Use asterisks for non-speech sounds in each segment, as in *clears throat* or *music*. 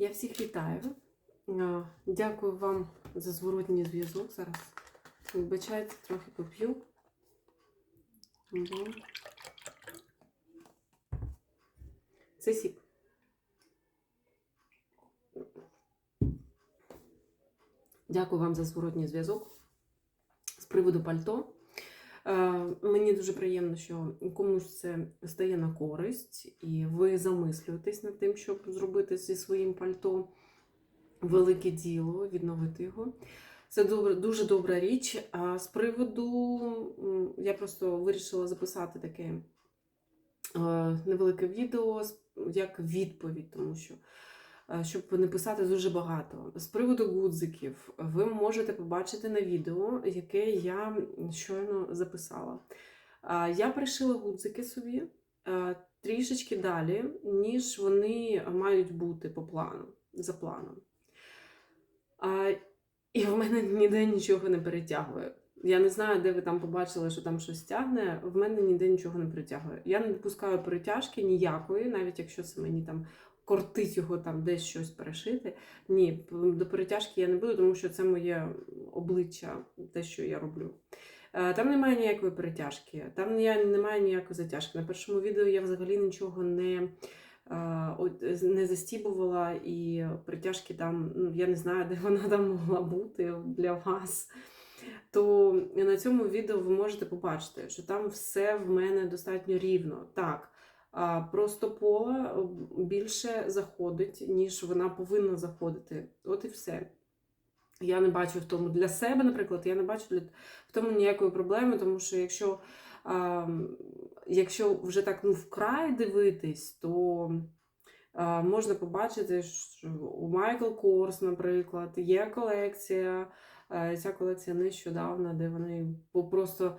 Я всіх вітаю. Дякую вам за зворотній зв'язок. Зараз вибачайте, трохи поп'ю. Це сік. Дякую вам за зворотній зв'язок з приводу пальто. Е, Мені дуже приємно, що комусь це стає на користь, і ви замислюєтесь над тим, щоб зробити зі своїм пальто велике діло, відновити його. Це добре, дуже добра річ. А з приводу я просто вирішила записати таке е, невелике відео як відповідь, тому що щоб не писати дуже багато. З приводу гудзиків, ви можете побачити на відео, яке я щойно записала. Я пришила гудзики собі е, трішечки далі, ніж вони мають бути по плану, за планом. І в мене ніде нічого не перетягує. Я не знаю, де ви там побачили, що там щось тягне. В мене ніде нічого не перетягує. Я не допускаю перетяжки ніякої, навіть якщо це мені там кортить його там десь щось перешити. Ні, до перетяжки я не буду, тому що це моє обличчя, те, що я роблю. Е, Там немає ніякої перетяжки, там немає ніякої затяжки. На першому відео я взагалі нічого не, е, не застібувала, і притяжки там, ну, я не знаю, де вона там могла бути для вас. То на цьому відео ви можете побачити, що там все в мене достатньо рівно. Так, просто пола більше заходить, ніж вона повинна заходити. От і все. Я не бачу в тому для себе, наприклад, я не бачу для- в тому ніякої проблеми, тому що якщо, а, якщо вже так ну, вкрай дивитись, то а, можна побачити, що у Michael Kors, наприклад, є колекція. Е, Ця колекція нещодавна, де вони просто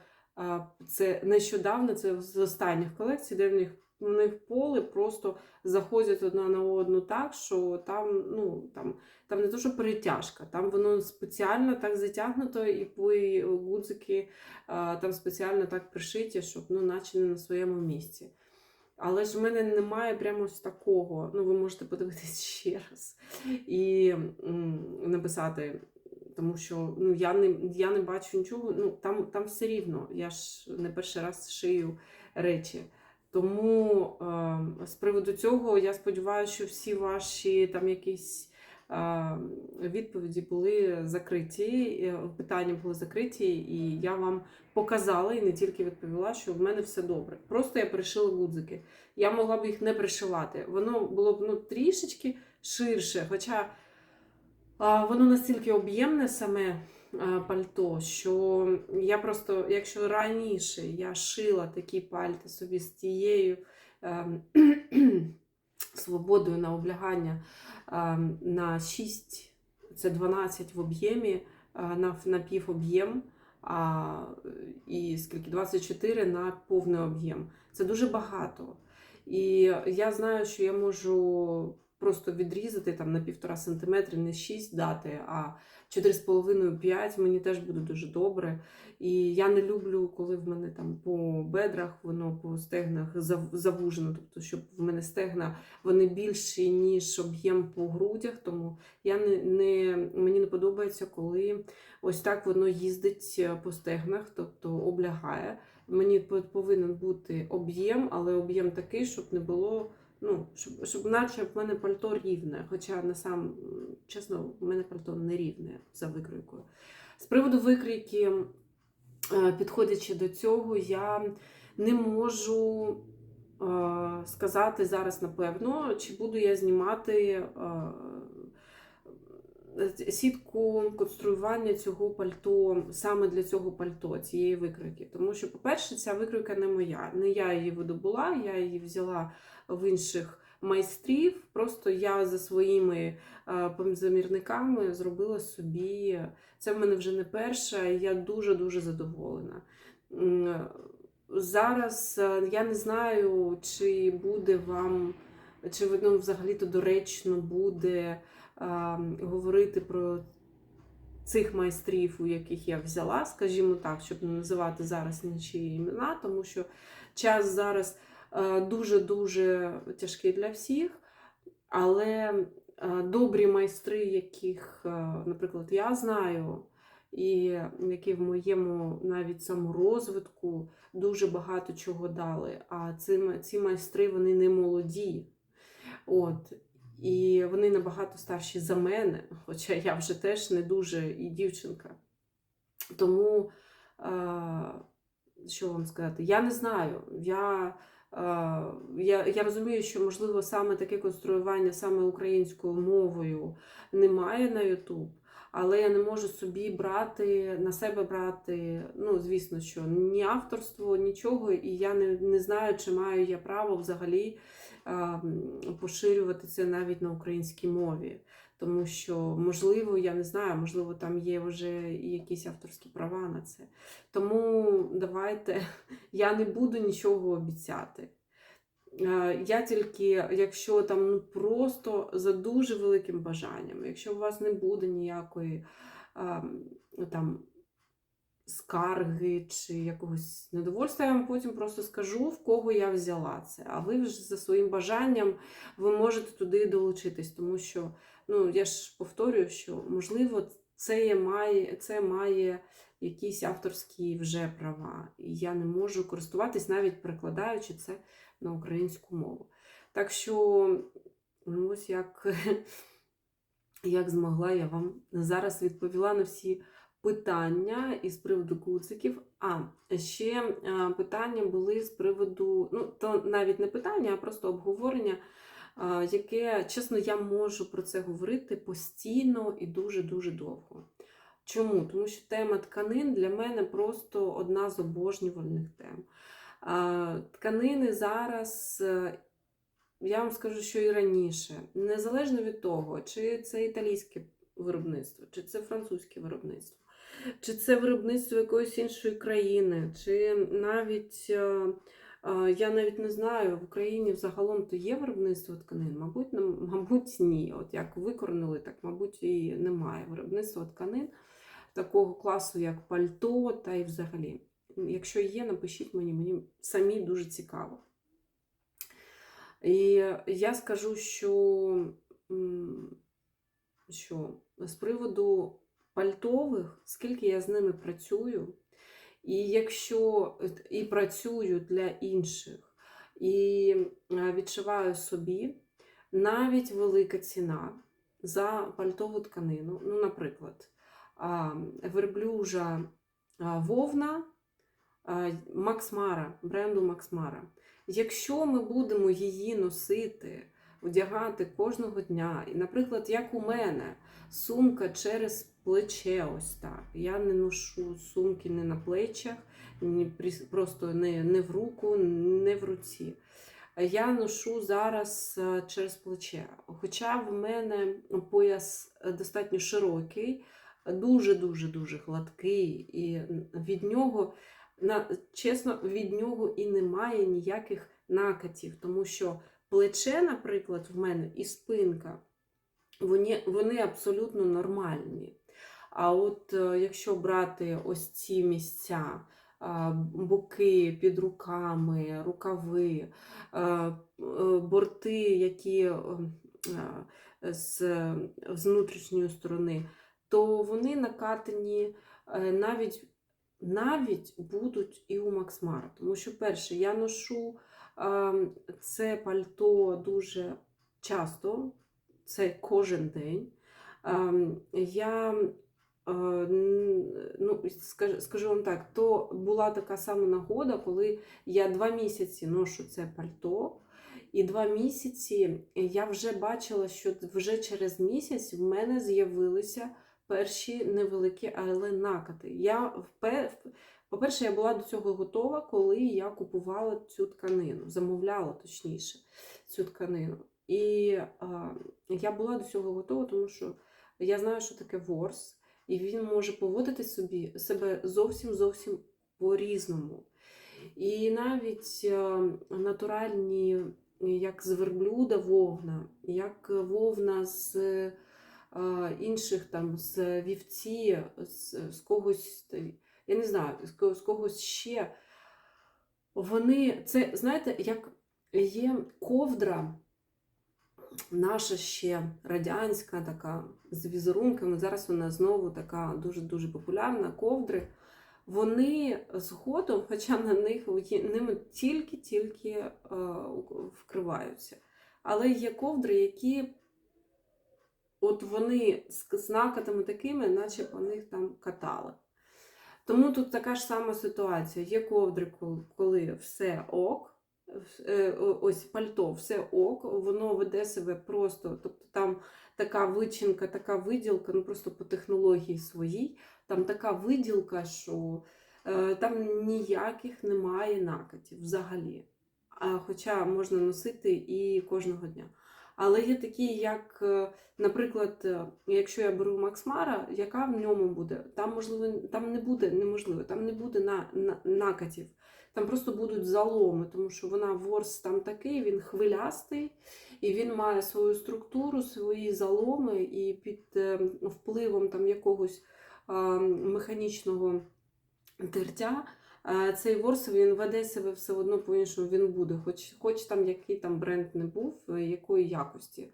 це нещодавно, це з останніх колекцій, де в них в них поле просто заходять одна на одну так, що там, ну, там, там не то, що перетяжка, там воно спеціально так затягнуто, і гудзики там спеціально так пришиті, щоб ну, наче не на своєму місці. Але ж в мене немає прямо ось такого. Ну, ви можете подивитись *laughs* ще раз і написати. Тому що ну, я, не, я не бачу нічого, ну там, там все рівно. Я ж не перший раз шию речі. Тому е, з приводу цього я сподіваюся, що всі ваші там якісь е, відповіді були закриті, е, питання були закриті, і я вам показала і не тільки відповіла, що в мене все добре. Просто я пришила гудзики. Я могла б їх не пришивати. Воно було б ну, трішечки ширше. Хоча воно настільки об'ємне саме пальто, що я просто, якщо раніше я шила такі пальти собі з тією ем, *clears throat* свободою на облягання ем, на 6, це 12 в об'ємі, на, на пів об'єм, а, і скільки 24 на повний об'єм. Це дуже багато. І я знаю, що я можу просто відрізати там на півтора сантиметри, не 6 дати, а 4,5-5 мені теж буде дуже добре. І я не люблю, коли в мене там по бедрах, воно по стегнах завужено, тобто, щоб в мене стегна вони більші, ніж об'єм по грудях. Тому я не, не, мені не подобається, коли ось так воно їздить е, по стегнах, тобто облягає. Мені повинен бути об'єм, але об'єм такий, щоб не було. Ну, щоб, щоб наче в мене пальто рівне. Хоча на сам, чесно, в мене пальто не рівне за викройкою. З приводу викрійки, е, підходячи до цього, я не можу е, сказати зараз напевно, чи буду я знімати е, сітку конструювання цього пальто саме для цього пальто, цієї викройки. Тому що, по-перше, ця викройка не моя. Не я її видобула, я її взяла в інших майстрів. Просто я за своїми е, замірниками зробила собі. Це в мене вже не перша, і я дуже-дуже задоволена. Зараз е, я не знаю, чи буде вам, чи ну, взагалі-то доречно буде говорити про цих майстрів, у яких я взяла, скажімо так, щоб не називати зараз нічиї імена, тому що час зараз е, дуже-дуже тяжкий для всіх. Але е, добрі майстри, яких, е, наприклад, я знаю, і які в моєму навіть саморозвитку дуже багато чого дали. А ці, ці майстри вони не молоді. От. І вони набагато старші за мене, *laughs* хоча я вже теж не дуже і дівчинка. Тому, що вам сказати, я не знаю. Я, я, я розумію, що, можливо, саме таке конструювання саме українською мовою немає на YouTube, але я не можу собі брати, на себе брати, ну, звісно, що ні авторство, нічого, і я не, не знаю, чи маю я право взагалі поширювати це навіть на українській мові. Тому що, можливо, я не знаю, можливо, там є вже якісь авторські права на це. Тому давайте *laughs* я не буду нічого обіцяти. Е, Я тільки, якщо там ну, просто за дуже великим бажанням, якщо у вас не буде ніякої там скарги чи якогось недовольства, я вам потім просто скажу, в кого я взяла це. А ви вже за своїм бажанням ви можете туди долучитись, тому що ну, я ж повторюю, що можливо це має, це має якісь авторські вже права. І я не можу користуватись, навіть перекладаючи це на українську мову. Так що, ну, ось як, *laughs* як змогла, я вам зараз відповіла на всі питання із приводу куциків. А, ще питання були з приводу, ну, то навіть не питання, а просто обговорення, яке, чесно, я можу про це говорити постійно і дуже-дуже довго. Чому? Тому що тема тканин для мене просто одна з обожнювальних тем. Тканини зараз, е, я вам скажу, що і раніше, незалежно від того, чи це італійське виробництво, чи це французьке виробництво, чи це виробництво якоїсь іншої країни, чи навіть, е, е, я навіть не знаю, в Україні взагалом то є виробництво тканин, мабуть, *laughs* мабуть, ні. От як викорнили, так, мабуть, і немає виробництва тканин такого класу, як пальто, та й взагалі. Якщо є, напишіть мені, мені самі дуже цікаво. І я скажу, що, що з приводу пальтових, скільки я з ними працюю, і якщо і працюю для інших, і е, відшиваю собі, навіть велика ціна за пальтову тканину. Ну, наприклад, верблюжа вовна а, Макс Мара, бренду Макс Мара. Якщо ми будемо її носити, одягати кожного дня, і, наприклад, як у мене, сумка через плече, ось так. Я не ношу сумки не на плечах, ні, просто не, не в руку, не в руці. Я ношу зараз е, через плече. Хоча в мене пояс достатньо широкий, дуже-дуже дуже гладкий, і від нього, чесно, від нього і немає ніяких накатів, тому що плече, наприклад, в мене і спинка, вони, вони абсолютно нормальні. А от е, якщо брати ось ці місця, боки під руками, рукави, е, е, борти, які е, е, з, з внутрішньої сторони, то вони накатані е, навіть, навіть будуть і у Максмара. Тому що, перше, я ношу е, це пальто дуже часто, це кожен день. Ем, Я е, ну, скажу, вам так, то була така сама нагода, коли я два місяці ношу це пальто, і два місяці я вже бачила, що вже через місяць в мене з'явилися перші невеликі, але накати. Я по-перше, я була до цього готова, коли я купувала цю тканину, замовляла точніше цю тканину. І а, я була до цього готова, тому що я знаю, що таке ворс, і він може поводити собі себе зовсім зовсім по-різному. І навіть е, натуральні, як з верблюда вовна, як вовна з е, інших там з вівці, з, з когось, я не знаю, з когось ще. Вони, це, знаєте, як є ковдра наша ще радянська така з візерунками. Зараз вона знову така дуже-дуже популярна. Ковдри. Вони згодом, хоча на них ними тільки-тільки е, вкриваються. Але є ковдри, які от вони з, накатами такими, наче по них там катали. Тому тут така ж сама ситуація. Є ковдри, коли все ок, е, ось пальто, все ок, воно веде себе просто, тобто там така вичинка, така виділка, ну просто по технології своїй, там така виділка, що е, там ніяких немає накатів взагалі. А, хоча можна носити і кожного дня. Але є такі, як, е, наприклад, е, якщо я беру Макс Мара, яка в ньому буде? Там можливо, там не буде, неможливо, там не буде на, на, накатів, там просто будуть заломи, тому що вона ворс там такий, він хвилястий, і він має свою структуру, свої заломи, і під е, впливом там якогось е, механічного тертя. Е, Цей ворс він веде себе все одно по-іншому він буде, хоч, хоч там який там бренд не був, е, якої якості.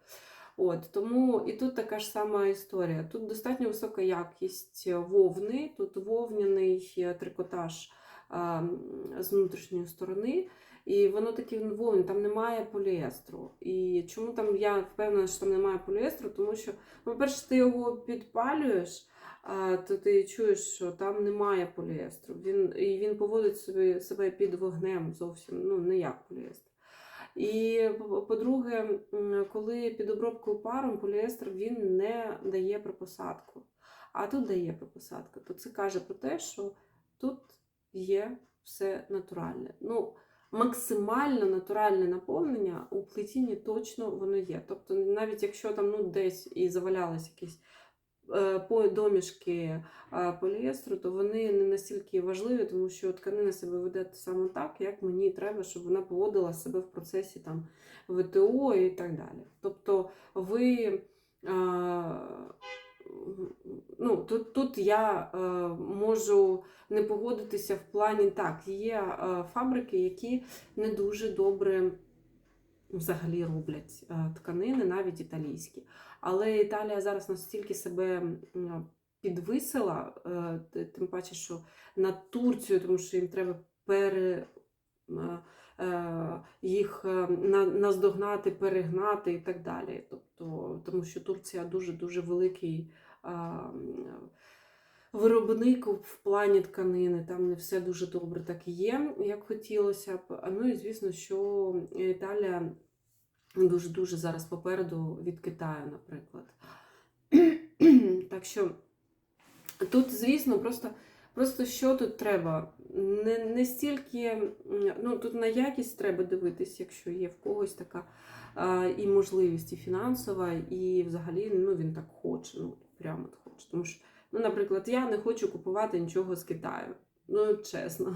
От, тому і тут така ж сама історія. Тут достатньо висока якість вовни, тут вовняний е, трикотаж а, з внутрішньої сторони. І воно таке вовне, там немає поліестру. І чому там я впевнена, що там немає поліестру? Тому що, ну, по-перше, ти його підпалюєш, то ти чуєш, що там немає поліестру. Він, і він поводить собі, себе під вогнем зовсім ну, не як поліестр. І по- по-друге, коли під обробкою паром поліестр він не дає пропосадку, а тут дає пропосадка, то це каже про те, що тут є все натуральне. Ну, максимально натуральне наповнення у плетінні точно воно є. Тобто, навіть якщо там ну, десь і завалялись якісь по- домішки е, поліестру, то вони не настільки важливі, тому що тканина себе веде саме так, як мені треба, щоб вона поводила себе в процесі там ВТО і так далі. Тобто ви. е, Ну, тут, тут я е, можу не погодитися в плані так. Є е, фабрики, які не дуже добре взагалі роблять е, тканини, навіть італійські. Але Італія зараз настільки себе підвисила, е, тим паче, що на Турцію, тому що їм треба пере. е, Їх наздогнати, перегнати і так далі. Тобто, тому що Турція дуже-дуже великий виробник в плані тканини. Там не все дуже добре так є, як хотілося б. Ну і звісно, що Італія дуже-дуже зараз попереду від Китаю, наприклад. *clears throat* Так що тут, звісно, просто, просто що тут треба? Не, не стільки, ну тут на якість треба дивитись, якщо є в когось така а, і можливість, і фінансова, і взагалі ну, він так хоче, ну прямо хоче. Тому що, ну, наприклад, я не хочу купувати нічого з Китаю. Ну, чесно,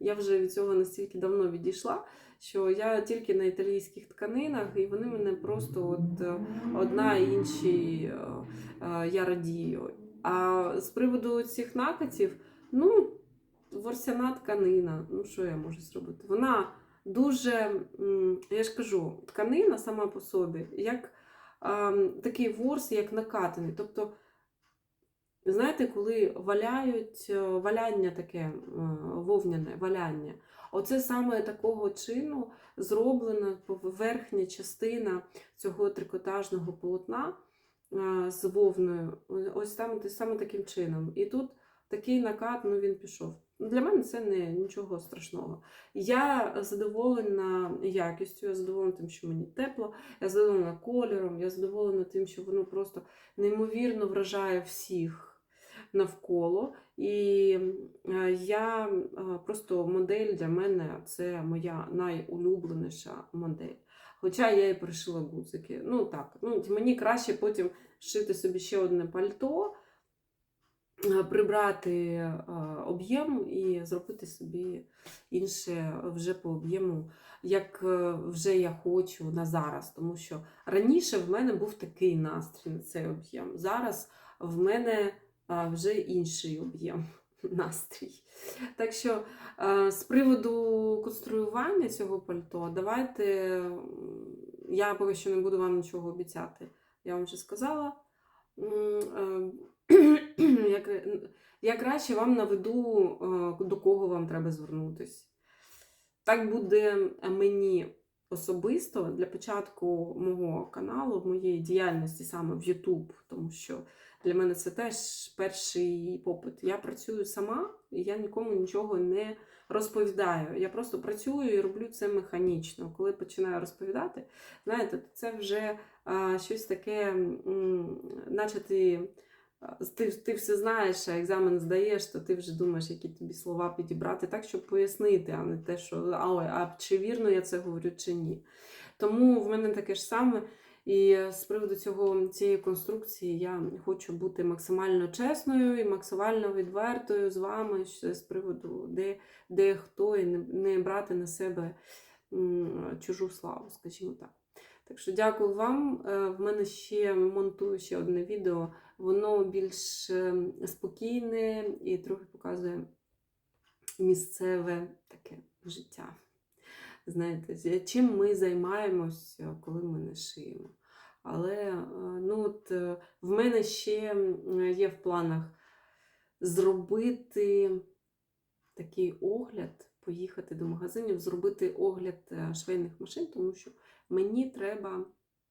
я вже від цього настільки давно відійшла, що я тільки на італійських тканинах, і вони мене просто от е, одна інші е, е, я радію. А з приводу цих накатів, ну, ворсяна тканина, ну що я можу зробити? Вона дуже, я ж кажу, тканина сама по собі, як такий ворс, як накатаний. Тобто, знаєте, коли валяють е, валяння таке е, вовняне валяння, оце саме такого чину зроблена верхня частина цього трикотажного полотна е, з вовною. Ось там саме таким чином. І тут такий накат, ну він пішов. Для мене це не нічого страшного. Я задоволена якістю, я задоволена тим, що мені тепло, я задоволена кольором, я задоволена тим, що воно просто неймовірно вражає всіх навколо. І е, я е, просто модель для мене це моя найулюбленіша модель. Хоча я і пришила гудзики. Ну так, ну мені краще потім шити собі ще одне пальто, е, прибрати об'єм і зробити собі інше вже по об'єму, як вже я хочу на зараз. Тому що раніше в мене був такий настрій на цей об'єм. Зараз в мене вже інший об'єм *laughs* настрій. Так що з приводу конструювання цього пальто, давайте я поки що не буду вам нічого обіцяти. Я вам вже сказала. *clears throat* Я краще вам наведу, до кого вам треба звернутися. Так буде мені особисто для початку мого каналу, моєї діяльності саме в YouTube, тому що для мене це теж перший попит. Я працюю сама, і я нікому нічого не розповідаю. Я просто працюю і роблю це механічно. Коли починаю розповідати, знаєте, це вже а, щось таке, наче ти. Ти, ти все знаєш, а екзамен здаєш, то ти вже думаєш, які тобі слова підібрати, так, щоб пояснити, а не те, що ой, а чи вірно я це говорю, чи ні. Тому в мене таке ж саме. І з приводу цього, цієї конструкції я хочу бути максимально чесною і максимально відвертою з вами з приводу, де, де хто, і не, не брати на себе чужу славу, скажімо так. Так що дякую вам. Е, В мене ще монтую ще одне відео. Воно більш е, спокійне і трохи показує місцеве таке життя. Знаєте, чим ми займаємось, коли ми не шиємо. Але е, ну, от, е, в мене ще є в планах зробити такий огляд, поїхати до магазинів, зробити огляд е, швейних машин, тому що мені треба,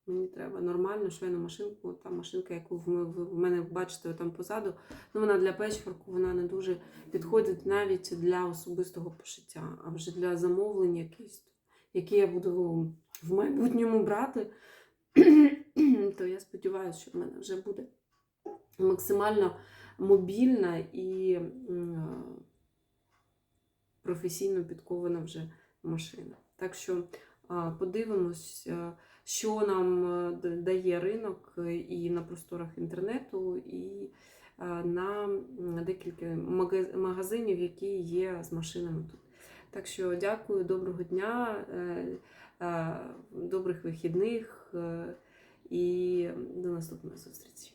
мені треба нормальну швейну машинку. Та машинка, яку в мене бачите там позаду, ну, вона для печворку, вона не дуже підходить навіть для особистого пошиття, а вже для замовлень якісь, які я буду в майбутньому брати, *clears throat* то я сподіваюся, що в мене вже буде максимально мобільна і професійно підкована вже машина. Так що подивимось, е, що нам е, дає ринок е, і на просторах інтернету, і е, на декілька магазинів, які є з машинами тут. Так що дякую, доброго дня, добрих вихідних і до наступної зустрічі.